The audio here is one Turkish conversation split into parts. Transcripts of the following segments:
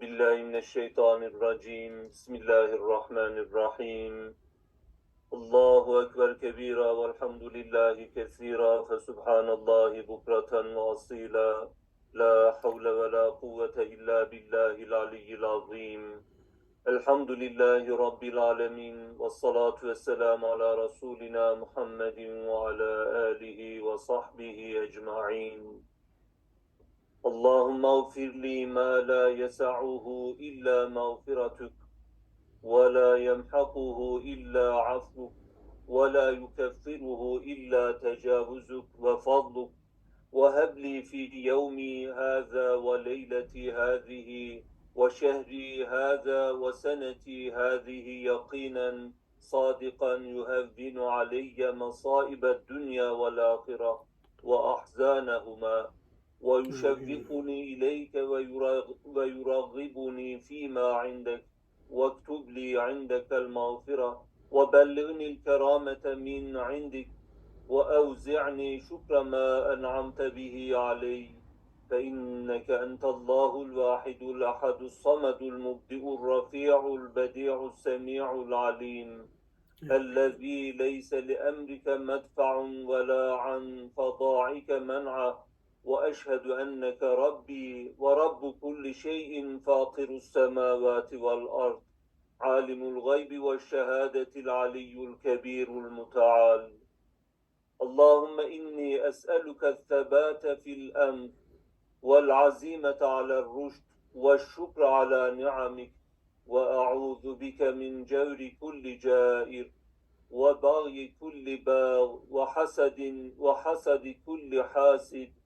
بالله من الشيطان الرجيم. بسم الله الرحمن الرحيم. الله أكبر كبيرا والحمد لله كثيرا فسبحان الله بكرة وأصيلا. لا حول ولا قوة إلا بالله العلي العظيم. الحمد لله رب العالمين والصلاة والسلام على رسولنا محمد وعلى آله وصحبه أجمعين. اللهم اغفر لي ما لا يسعه إلا مغفرتك ولا يمحقه إلا عفوك ولا يكفره إلا تجاوزك وفضلك. وهب لي في يومي هذا وليلتي هذه وشهري هذا وسنتي هذه يقينا صادقا يهون علي مصائب الدنيا والآخرة وأحزانهما. ويشوقني إليك ويرغ- ويرغبني فيما عندك واكتب لي عندك المغفرة وبلغني الكرامة من عندك وأوزعني شكر ما أنعمت به علي. فإنك أنت الله الواحد الأحد الصمد المبدئ الرفيع البديع السميع العليم. الذي ليس لأمرك مدفع ولا عن فضاعك منعه. وأشهد أنك ربي ورب كل شيء فاطر السماوات والأرض عالم الغيب والشهادة العلي الكبير المتعال. اللهم إني أسألك الثبات في الأمر والعزيمة على الرشد والشكر على نعمك وأعوذ بك من جور كل جائر وبغي كل باغ وحسد وحسد كل حاسد.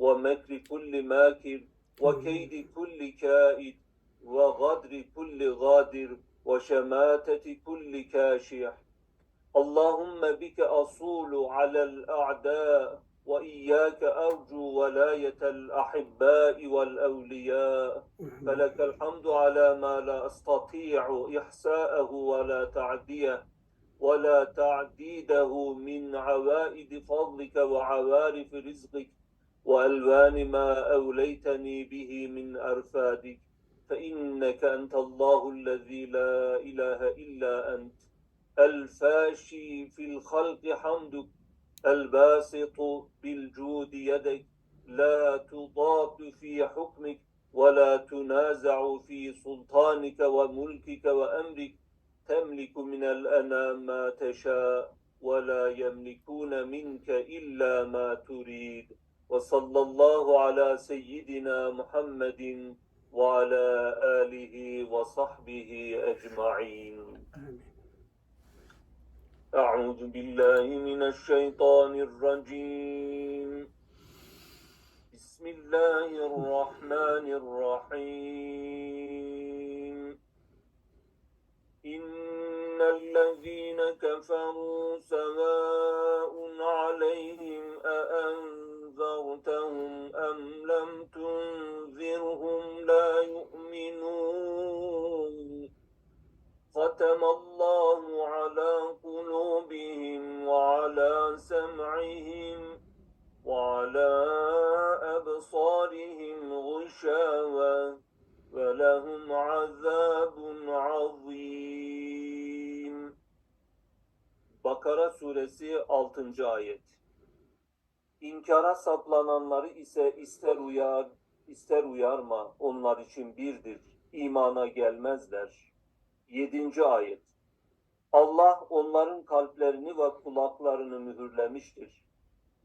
ومكر كل ماكر وكيد كل كائد وغدر كل غادر وشماتة كل كاشح. اللهم بك أصول على الأعداء وإياك أرجو ولاية الأحباء والأولياء. فلك الحمد على ما لا أستطيع إحساءه ولا تعديه ولا تعديده من عوائد فضلك وعوارف رزقك. وألوان ما أوليتني به من أرفادك فإنك أنت الله الذي لا إله إلا أنت. الفاشي في الخلق حمدك الباسط بالجود يدك. لا تضاد في حكمك ولا تنازع في سلطانك وملكك وأمرك. تملك من الأنام ما تشاء ولا يملكون منك إلا ما تريد. وصلى الله على سيدنا محمد وعلى آله وصحبه أجمعين. أعوذ بالله من الشيطان الرجيم بسم الله الرحمن الرحيم إن الذين كفروا سواء عليهم أأنذرتهم أم لم تنذرهم لا يؤمنون ختم الله على قلوبهم وعلى سمعهم وعلى أبصارهم غشاوة ولهم عذاب عظيم Bakara suresi 6. ayet İnkara saplananları ise ister uyar, ister uyarma, onlar için birdir. İmana gelmezler. 7. ayet Allah onların kalplerini ve kulaklarını mühürlemiştir.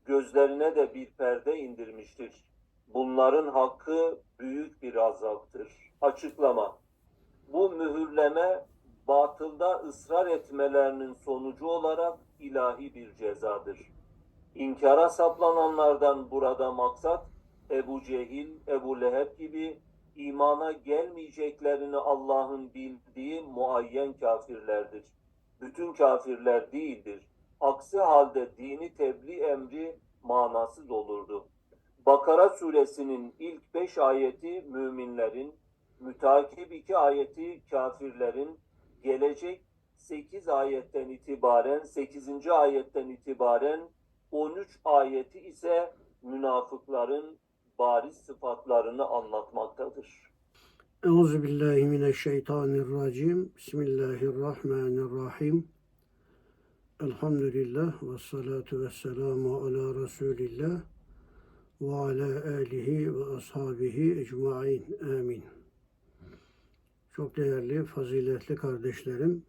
Gözlerine de bir perde indirmiştir. Bunların hakkı büyük bir azaptır. Açıklama Bu mühürleme batılda ısrar etmelerinin sonucu olarak ilahi bir cezadır. İnkara saplananlardan burada maksat Ebu Cehil, Ebu Leheb gibi imana gelmeyeceklerini Allah'ın bildiği muayyen kafirlerdir. Bütün kafirler değildir. Aksi halde dini tebliğ emri manasız olurdu. Bakara suresinin ilk beş ayeti müminlerin, mütakip iki ayeti kafirlerin, gelecek sekiz ayetten itibaren, sekizinci ayetten itibaren 13 ayeti ise münafıkların bariz sıfatlarını anlatmaktadır. Euzu billahi mineşşeytanirracim. Bismillahirrahmanirrahim. Elhamdülillah ve salatu ve selamu ala Resulillah ve ala alihi ve ashabihi ecmain. Amin. Çok değerli, faziletli kardeşlerim,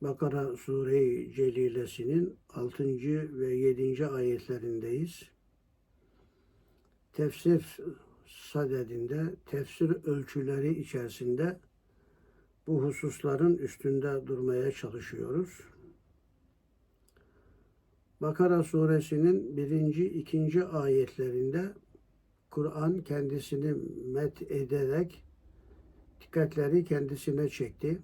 Bakara Sure-i Celilesinin 6. ve 7. ayetlerindeyiz. Tefsir sadedinde, tefsir ölçüleri içerisinde bu hususların üstünde durmaya çalışıyoruz. Bakara suresinin birinci, ikinci ayetlerinde Kur'an kendisini met ederek dikkatleri kendisine çekti.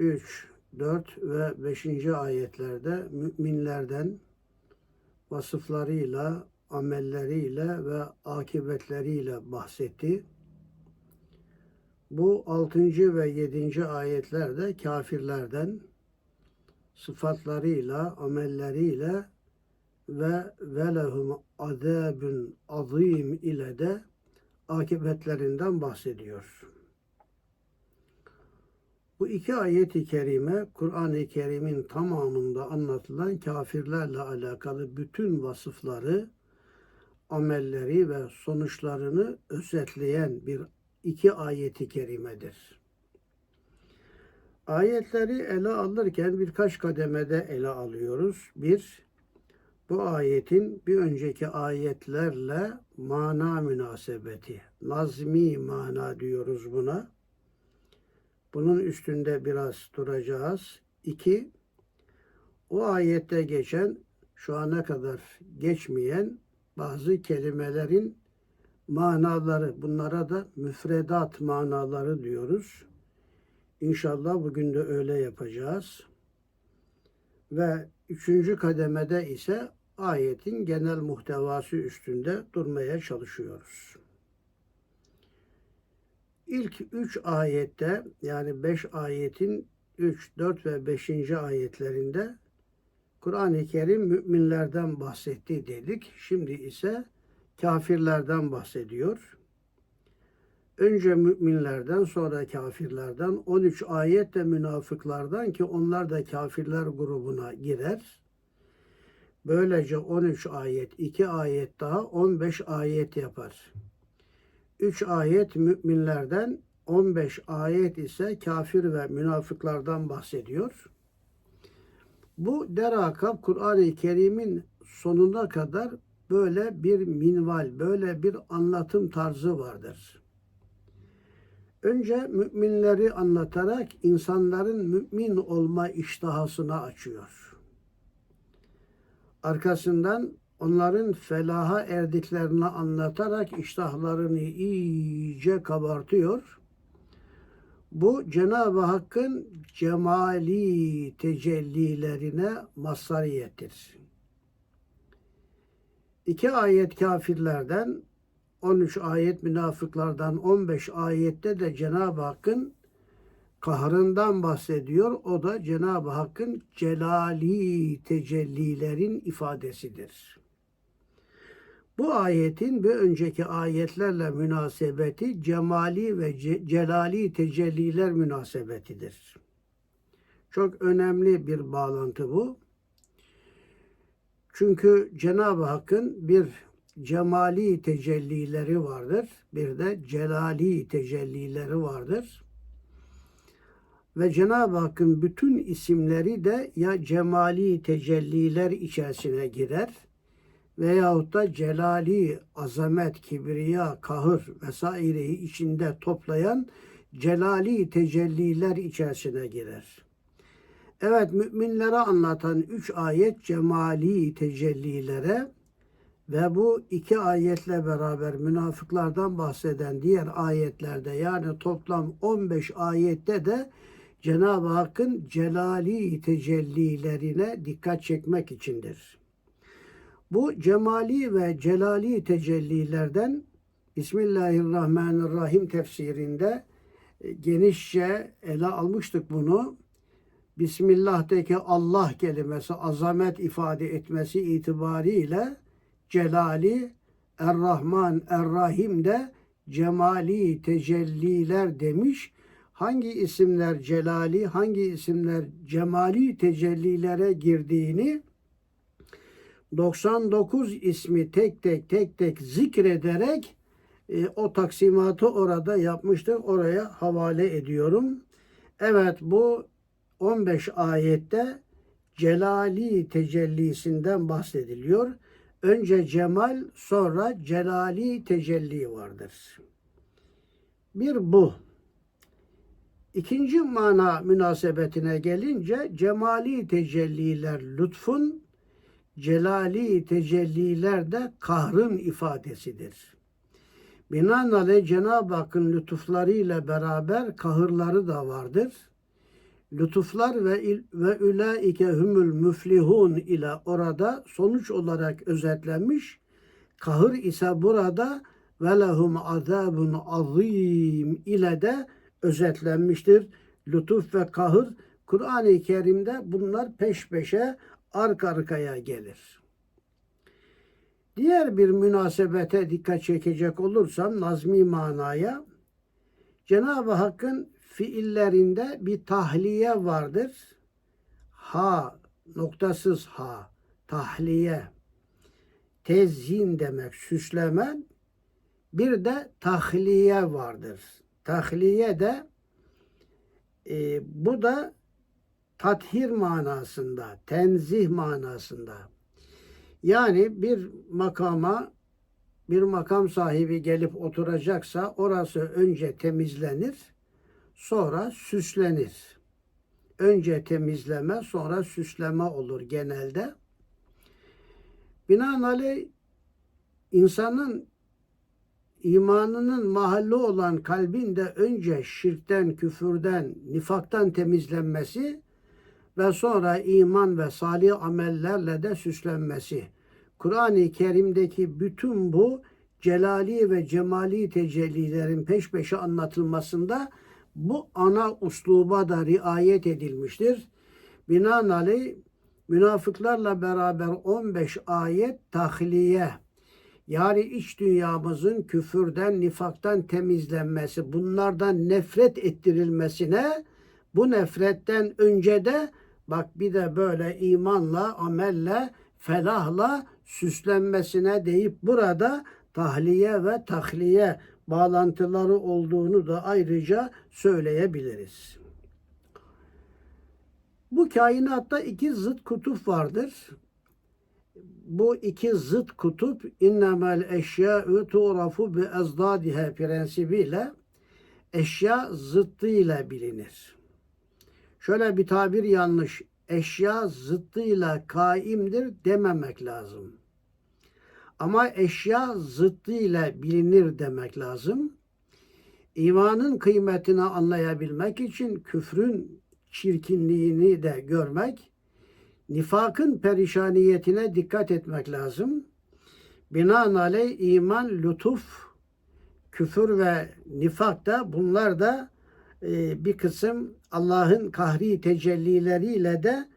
3, 4 ve 5. ayetlerde müminlerden vasıflarıyla, amelleriyle ve akibetleriyle bahsetti. Bu 6. ve 7. ayetlerde kafirlerden sıfatlarıyla, amelleriyle ve velehum azabun azim ile de akibetlerinden bahsediyor. Bu iki ayet-i kerime Kur'an-ı Kerim'in tamamında anlatılan kafirlerle alakalı bütün vasıfları, amelleri ve sonuçlarını özetleyen bir iki ayeti kerimedir. Ayetleri ele alırken birkaç kademede ele alıyoruz. Bir, bu ayetin bir önceki ayetlerle mana münasebeti, nazmi mana diyoruz buna. Bunun üstünde biraz duracağız. İki, o ayette geçen, şu ana kadar geçmeyen bazı kelimelerin manaları, bunlara da müfredat manaları diyoruz. İnşallah bugün de öyle yapacağız. Ve üçüncü kademede ise ayetin genel muhtevası üstünde durmaya çalışıyoruz. İlk üç ayette yani beş ayetin üç, dört ve beşinci ayetlerinde Kur'an-ı Kerim müminlerden bahsetti dedik. Şimdi ise kafirlerden bahsediyor. Önce müminlerden sonra kafirlerden 13 ayet de münafıklardan ki onlar da kafirler grubuna girer. Böylece 13 ayet, 2 ayet daha 15 ayet yapar. 3 ayet müminlerden, 15 ayet ise kafir ve münafıklardan bahsediyor. Bu derakab Kur'an-ı Kerim'in sonuna kadar böyle bir minval, böyle bir anlatım tarzı vardır. Önce müminleri anlatarak insanların mümin olma iştahasını açıyor. Arkasından onların felaha erdiklerini anlatarak iştahlarını iyice kabartıyor. Bu Cenab-ı Hakk'ın cemali tecellilerine mazhariyettir. İki ayet kafirlerden, 13 ayet münafıklardan, 15 ayette de Cenab-ı Hakk'ın kahrından bahsediyor. O da Cenab-ı Hakk'ın celali tecellilerin ifadesidir. Bu ayetin bir önceki ayetlerle münasebeti cemali ve celali tecelliler münasebetidir. Çok önemli bir bağlantı bu. Çünkü Cenab-ı Hakk'ın bir cemali tecellileri vardır. Bir de celali tecellileri vardır. Ve Cenab-ı Hakk'ın bütün isimleri de ya cemali tecelliler içerisine girer veyahut da celali, azamet, kibriya, kahır vesaireyi içinde toplayan celali tecelliler içerisine girer. Evet müminlere anlatan üç ayet cemali tecellilere ve bu iki ayetle beraber münafıklardan bahseden diğer ayetlerde yani toplam 15 ayette de Cenab-ı Hakk'ın celali tecellilerine dikkat çekmek içindir. Bu cemali ve celali tecellilerden Bismillahirrahmanirrahim tefsirinde e, genişçe ele almıştık bunu. Bismillah'taki Allah kelimesi azamet ifade etmesi itibariyle celali Er-Rahman Er-Rahim de cemali tecelliler demiş. Hangi isimler celali, hangi isimler cemali tecellilere girdiğini 99 ismi tek tek tek tek zikrederek e, o taksimatı orada yapmıştır. Oraya havale ediyorum. Evet bu 15 ayette celali tecellisinden bahsediliyor. Önce cemal sonra celali tecelli vardır. Bir bu. İkinci mana münasebetine gelince cemali tecelliler lütfun, celali tecelliler de kahrın ifadesidir. Binaenaleyh Cenab-ı Hakk'ın lütuflarıyla beraber kahırları da vardır. Lütuflar ve ve ülaike humul müflihun ile orada sonuç olarak özetlenmiş. Kahır ise burada ve lehum azabun azim ile de özetlenmiştir. Lütuf ve kahır Kur'an-ı Kerim'de bunlar peş peşe arka arkaya gelir. Diğer bir münasebete dikkat çekecek olursam nazmi manaya Cenab-ı Hakk'ın fiillerinde bir tahliye vardır. Ha, noktasız ha, tahliye. Tezyin demek, süsleme. Bir de tahliye vardır. Tahliye de e, bu da tathir manasında, tenzih manasında. Yani bir makama bir makam sahibi gelip oturacaksa orası önce temizlenir, sonra süslenir. Önce temizleme, sonra süsleme olur genelde. Binaenaleyh insanın imanının mahalli olan kalbin de önce şirkten, küfürden, nifaktan temizlenmesi ve sonra iman ve salih amellerle de süslenmesi. Kur'an-ı Kerim'deki bütün bu celali ve cemali tecellilerin peş peşe anlatılmasında bu ana usluba da riayet edilmiştir. Binaenaleyh münafıklarla beraber 15 ayet tahliye yani iç dünyamızın küfürden, nifaktan temizlenmesi, bunlardan nefret ettirilmesine bu nefretten önce de bak bir de böyle imanla, amelle, felahla süslenmesine deyip burada tahliye ve tahliye bağlantıları olduğunu da ayrıca söyleyebiliriz. Bu kainatta iki zıt kutup vardır. Bu iki zıt kutup innemel eşya'u tu'rafu bi ezdadihe prensibiyle eşya zıttıyla bilinir. Şöyle bir tabir yanlış. Eşya zıttıyla kaimdir dememek lazım. Ama eşya zıttıyla bilinir demek lazım. İmanın kıymetini anlayabilmek için küfrün çirkinliğini de görmek, nifakın perişaniyetine dikkat etmek lazım. Binaenaleyh iman, lütuf, küfür ve nifak da bunlar da bir kısım Allah'ın kahri tecellileriyle de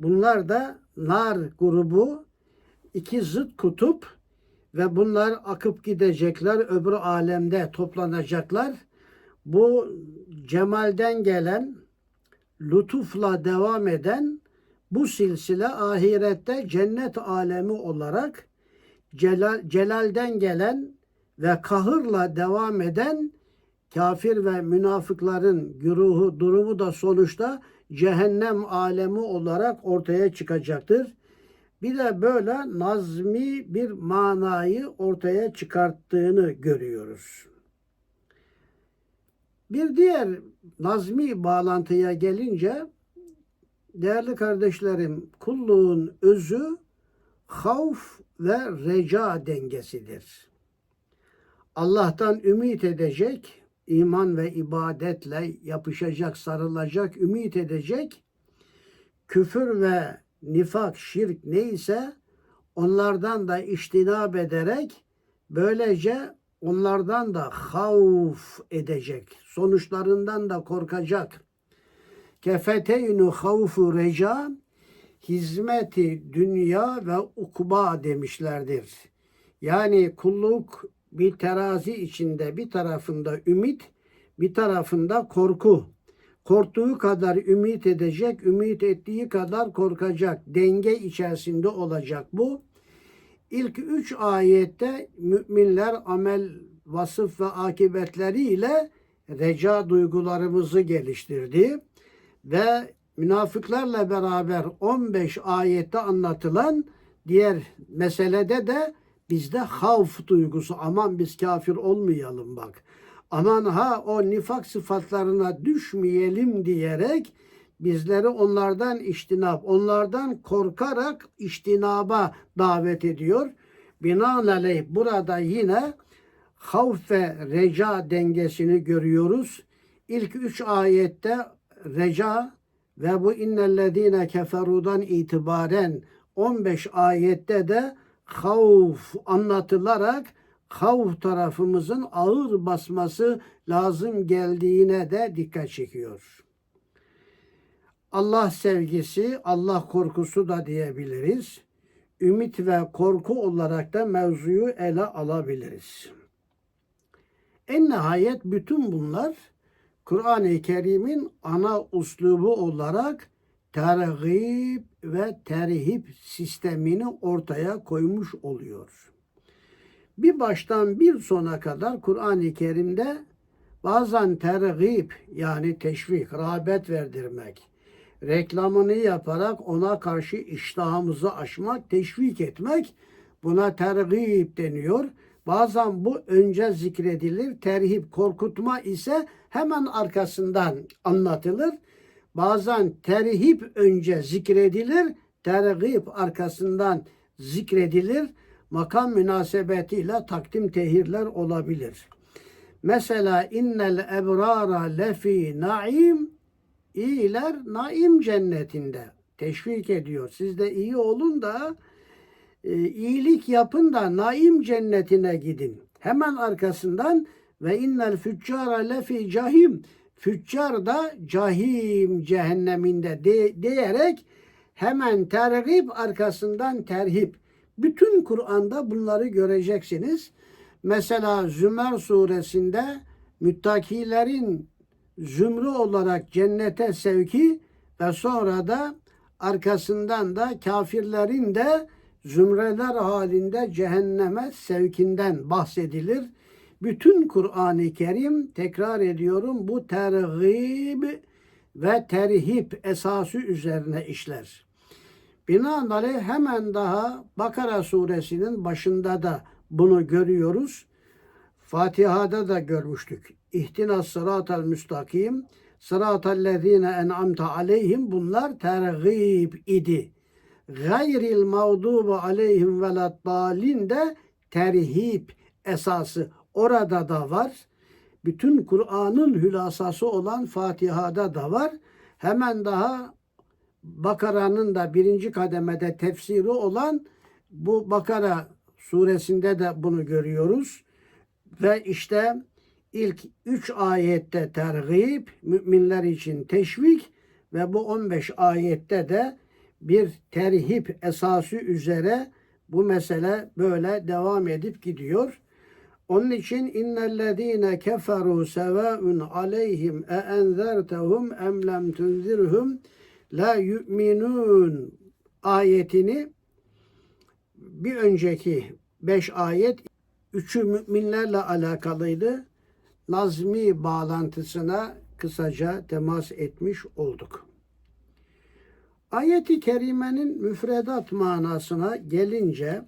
bunlar da nar grubu iki zıt kutup ve bunlar akıp gidecekler öbür alemde toplanacaklar. Bu cemalden gelen lütufla devam eden bu silsile ahirette cennet alemi olarak celal, celalden gelen ve kahırla devam eden kafir ve münafıkların güruhu durumu da sonuçta cehennem alemi olarak ortaya çıkacaktır. Bir de böyle nazmi bir manayı ortaya çıkarttığını görüyoruz. Bir diğer nazmi bağlantıya gelince değerli kardeşlerim kulluğun özü havf ve reca dengesidir. Allah'tan ümit edecek, iman ve ibadetle yapışacak, sarılacak, ümit edecek, küfür ve nifak, şirk neyse onlardan da iştinab ederek böylece onlardan da havf edecek. Sonuçlarından da korkacak. Kefeteynu havfu reca hizmeti dünya ve ukba demişlerdir. Yani kulluk bir terazi içinde bir tarafında ümit, bir tarafında korku. Korktuğu kadar ümit edecek, ümit ettiği kadar korkacak. Denge içerisinde olacak bu. İlk üç ayette müminler amel, vasıf ve akibetleriyle reca duygularımızı geliştirdi. Ve münafıklarla beraber 15 ayette anlatılan diğer meselede de bizde havf duygusu. Aman biz kafir olmayalım bak. Aman ha o nifak sıfatlarına düşmeyelim diyerek bizleri onlardan iştinap, onlardan korkarak iştinaba davet ediyor. Binaenaleyh burada yine havf ve reca dengesini görüyoruz. İlk üç ayette reca ve bu innellezine keferudan itibaren 15 ayette de havf anlatılarak havf tarafımızın ağır basması lazım geldiğine de dikkat çekiyor. Allah sevgisi, Allah korkusu da diyebiliriz. Ümit ve korku olarak da mevzuyu ele alabiliriz. En nihayet bütün bunlar Kur'an-ı Kerim'in ana uslubu olarak tergib ve terhip sistemini ortaya koymuş oluyor. Bir baştan bir sona kadar Kur'an-ı Kerim'de bazen tergib yani teşvik, rağbet verdirmek, reklamını yaparak ona karşı iştahımızı aşmak, teşvik etmek buna tergib deniyor. Bazen bu önce zikredilir. Terhip, korkutma ise hemen arkasından anlatılır. Bazen terhip önce zikredilir, tergib arkasından zikredilir. Makam münasebetiyle takdim tehirler olabilir. Mesela innel ebrara lefi naim iyiler naim cennetinde teşvik ediyor. Siz de iyi olun da e, iyilik yapın da naim cennetine gidin. Hemen arkasından ve innel füccara lefi cahim füccar da cahim cehenneminde de, diyerek hemen tergib arkasından terhip. Bütün Kur'an'da bunları göreceksiniz. Mesela Zümer suresinde müttakilerin zümrü olarak cennete sevki ve sonra da arkasından da kafirlerin de zümreler halinde cehenneme sevkinden bahsedilir. Bütün Kur'an-ı Kerim tekrar ediyorum bu tergib ve terhip esası üzerine işler. Binaenaleyh hemen daha Bakara suresinin başında da bunu görüyoruz. Fatiha'da da görmüştük. İhtinas sıratel müstakim, sıratel lezine en'amte aleyhim bunlar tergib idi. Gayril mağdubu aleyhim veleddalin de terhip esası orada da var. Bütün Kur'an'ın hülasası olan Fatiha'da da var. Hemen daha Bakara'nın da birinci kademede tefsiri olan bu Bakara suresinde de bunu görüyoruz. Ve işte ilk üç ayette tergib, müminler için teşvik ve bu 15 ayette de bir terhip esası üzere bu mesele böyle devam edip gidiyor. Onun için innellezine keferu sevaun aleyhim e enzertehum em lem tunzirhum la yu'minun ayetini bir önceki beş ayet üçü müminlerle alakalıydı. Nazmi bağlantısına kısaca temas etmiş olduk. Ayeti kerimenin müfredat manasına gelince